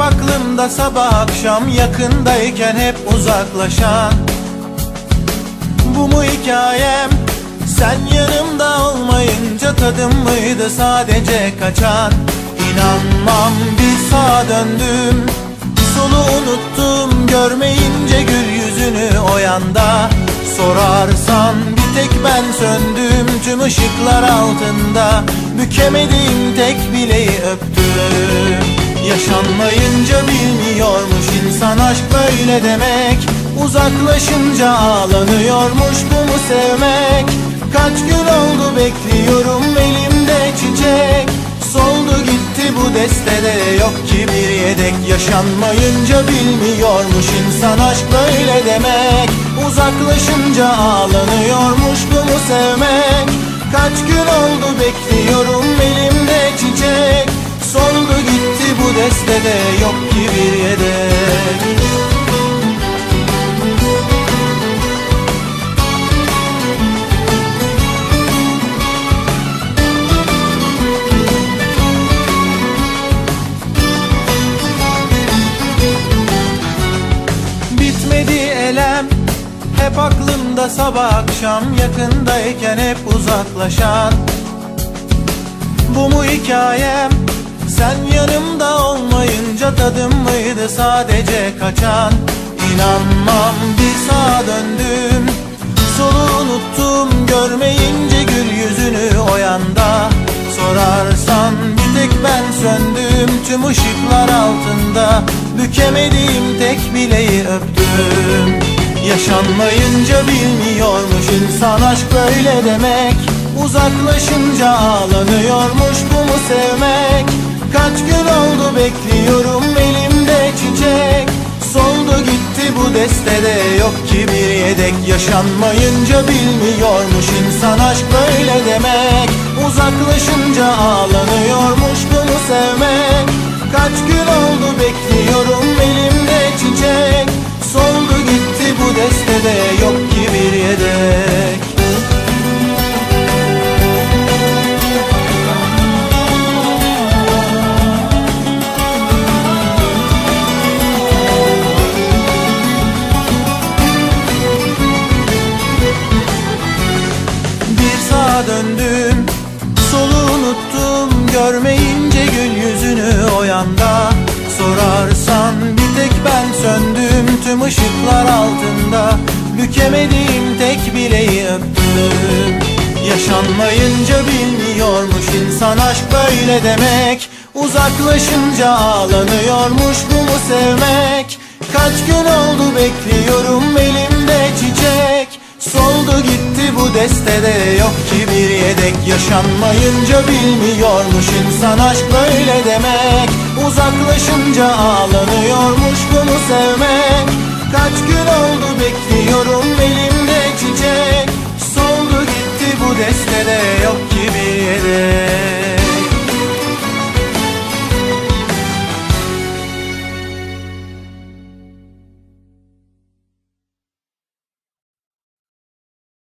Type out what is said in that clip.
aklımda sabah akşam yakındayken hep uzaklaşan. Bu mu hikayem? Sen yanımda olmayınca tadım mıydı sadece kaçan? İnanmam bir sağa döndüm. Solu unuttum görmeyince gül yüzünü o yanda. Sorarsan bir tek ben söndüm tüm ışıklar altında. Bükemediğim tek bileği öptüm Yaşanmayınca bilmiyormuş insan aşk böyle demek. Uzaklaşınca ağlanıyormuş bu mu sevmek? Kaç gün oldu bekliyorum elimde çiçek. Soldu gitti bu destede yok ki bir yedek. Yaşanmayınca bilmiyormuş insan aşk böyle demek. Uzaklaşınca ağlanıyormuş bu mu sevmek? Kaç gün oldu bekliyorum elimde bu destede yok ki bir yedek elem Hep aklımda sabah akşam. Yakındayken hep uzaklaşan. Bu mu hikayem? Sen yanımda olmayınca tadım mıydı sadece kaçan? İnanmam bir sağa döndüm. Solu unuttum görmeyince gül yüzünü o yanda. Sorarsan bir tek ben söndüm tüm ışıklar altında. Bükemediğim tek bileği öptüm. Yaşanmayınca bilmiyormuş insan aşk böyle demek. Uzaklaşınca ağlanıyormuş bu mu sevmek Kaç gün oldu bekliyorum elimde çiçek. Soldu gitti bu destede yok ki bir yedek. Yaşanmayınca bilmiyormuş insan aşk böyle demek Görmeyince gül yüzünü o yanda. Sorarsan bir tek ben söndüm Tüm ışıklar altında. Bükemediğim tek bileği öptüm. Yaşanmayınca bilmiyormuş insan aşk böyle demek. Uzaklaşınca ağlanıyormuş bu mu sevmek? Kaç gün oldu bekliyorum elimde çiçek. Soldu gitti bu destede yok ki yedek Yaşanmayınca bilmiyormuş insan aşk böyle demek. Uzaklaşınca ağlanıyormuş bu mu sevmek. Kaç gün oldu bekliyorum elimde